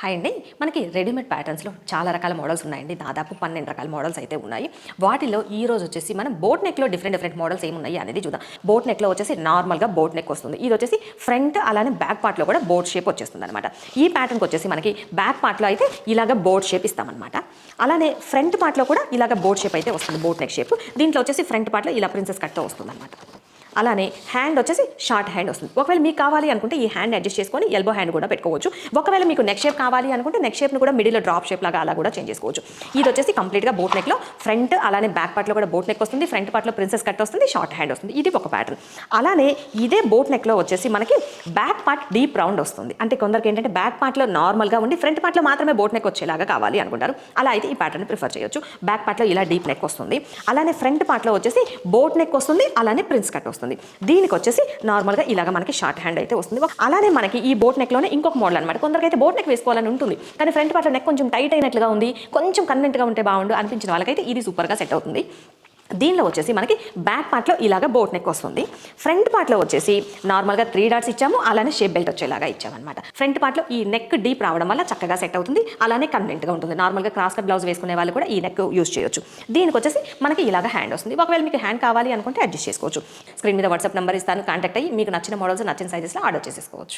Hi అండి. మనకి readymade ప్యాటర్న్స్లో చాలా రకాల మోడల్స్ ఉన్నాయండి. దాదాపు పన్నెండు రకాల మోడల్స్ అయితే ఉన్నాయి. వాటిలో ఈ రోజు వచ్చేసి మనం బోట్ నెక్లో డిఫరెంట్ డిఫరెంట్ మోడల్స్ ఏమున్నాయి అనేది చూద్దాం. బోట్ నెక్లో వచ్చేసి నార్మల్గా బోట్ నెక్ వస్తుంది. ఇది వచ్చేసి ఫ్రంట్ అలానే బ్యాక్ పార్ట్లో కూడా బోట్ షేప్ వచ్చేస్తుంది అనమాట ఈ ప్యాటర్న్కి వచ్చేసి మనకి బ్యాక్ పార్ట్లో అయితే ఇలాగ బోట్ షేప్ ఇస్తామన్నమాట. అలానే ఫ్రంట్ పార్ట్లో కూడా ఇలాగ బోట్ షేప్ అయితే వస్తుంది. Boat neck shape. దీంట్లో వచ్చేసి ఫ్రంట్ పార్ట్లో ఇలా ప్రిన్సెస్ కట్తో వస్తుంది అనమాట అలానే హ్యాండ్ వచ్చేసి షార్ట్ హ్యాండ్ వస్తుంది. ఒకవేళ మీకు కావాలి అనుకుంటే ఈ హ్యాండ్ అడ్జస్ట్ చేసుకొని ఎల్బో హ్యాండ్ కూడా పెట్టుకోవచ్చు. ఒకవేళ మీకు నెక్ షేప్ కావాలి అనుకుంటే నెక్ షేప్ను కూడా మిడిల్లో డ్రాప్ షేప్ లాగా అలా కూడా చేంజ్ చేసుకోవచ్చు. ఇది వచ్చేసి కంప్లీట్గా బోట్ నెక్లో ఫ్రంట్ అలానే బ్యాక్ పార్ట్లో కూడా బోట్ నెక్ వస్తుంది. ఫ్రంట్ పార్ట్లో ప్రిన్సెస్ కట్ వస్తుంది. షార్ట్ హ్యాండ్ వస్తుంది. ఇది ఒక ప్యాటర్న్ అలానే ఇదే బోట్ నెక్లో వచ్చేసి మనకి బ్యాక్ పార్ట్ డీప్ రౌండ్ వస్తుంది. అంటే కొందరికి ఏంటంటే బ్యాక్ పార్ట్లో నార్మల్గా ఉండి ఫ్రంట్ పార్ట్లో మాత్రమే బోట్ నెక్ వచ్చేలాగా కావాలి అనుకుంటారు. అలా అయితే ఈ ప్యాటర్న్ ప్రిఫర్ చేయొచ్చు. బ్యాక్ పార్ట్లో ఇలా డీప్ నెక్ వస్తుంది. అలానే ఫ్రంట్ పార్ట్లో వచ్చేసి బోట్ నెక్ వస్తుంది. అలానే ప్రిన్స్ కట్ వస్తుంది. దీనికి వచ్చేసి నార్మల్గా ఇలాగ మనకి షార్ట్ హ్యాండ్ అయితే వస్తుంది. అలానే మనకి ఈ బోట్ నెక్లోనే ఇంకొక మోడల్ అనమాట కొందరికైతే బోట్ నెక్ వేసుకోవాలని ఉంటుంది. కానీ ఫ్రంట్ పార్ట్ నెక్ కొంచెం టైట్ అయినట్లుగా ఉంది. కొంచెం కన్వెంట్గా ఉంటే బాగుండు అనిపించిన వాళ్ళకైతే ఇది సూపర్గా సెట్ అవుతుంది. దీనిలో వచ్చేసి మనకి బ్యాక్ పార్ట్లో ఇలాగ బోట్ నెక్ వస్తుంది. ఫ్రంట్ పార్ట్లో వచ్చేసి నార్మల్గా త్రీ డాట్స్ ఇచ్చాము. అలానే షేప్ బెల్ట్ వచ్చేలాగా ఇచ్చామన్నమాట. ఫ్రంట్ పార్ట్లో ఈ నెక్ డీప్ రావడం వల్ల చక్కగా సెట్ అవుతుంది. అలానే కన్వెంట్గా ఉంటుంది. నార్మల్గా క్రాస్ కట్ బ్లౌజ్ వేసుకునే వాళ్ళు కూడా ఈ నెక్ యూస్ చేయొచ్చు. దీనికి వచ్చేసి మనకి ఇలాగ హ్యాండ్ వస్తుంది. ఒకవేళ మీకు హ్యాండ్ కావాలి అనుకుంటే అడ్జస్ట్ చేసుకోవచ్చు. స్క్రీన్ మీద వాట్సాప్ నెంబర్ ఇస్తాను. కాంటాక్ట్ అయ్యి మీకు నచ్చిన మోడల్స్ నచ్చిన సైజెస్లో ఆర్డర్ చేసేసుకోవచ్చు.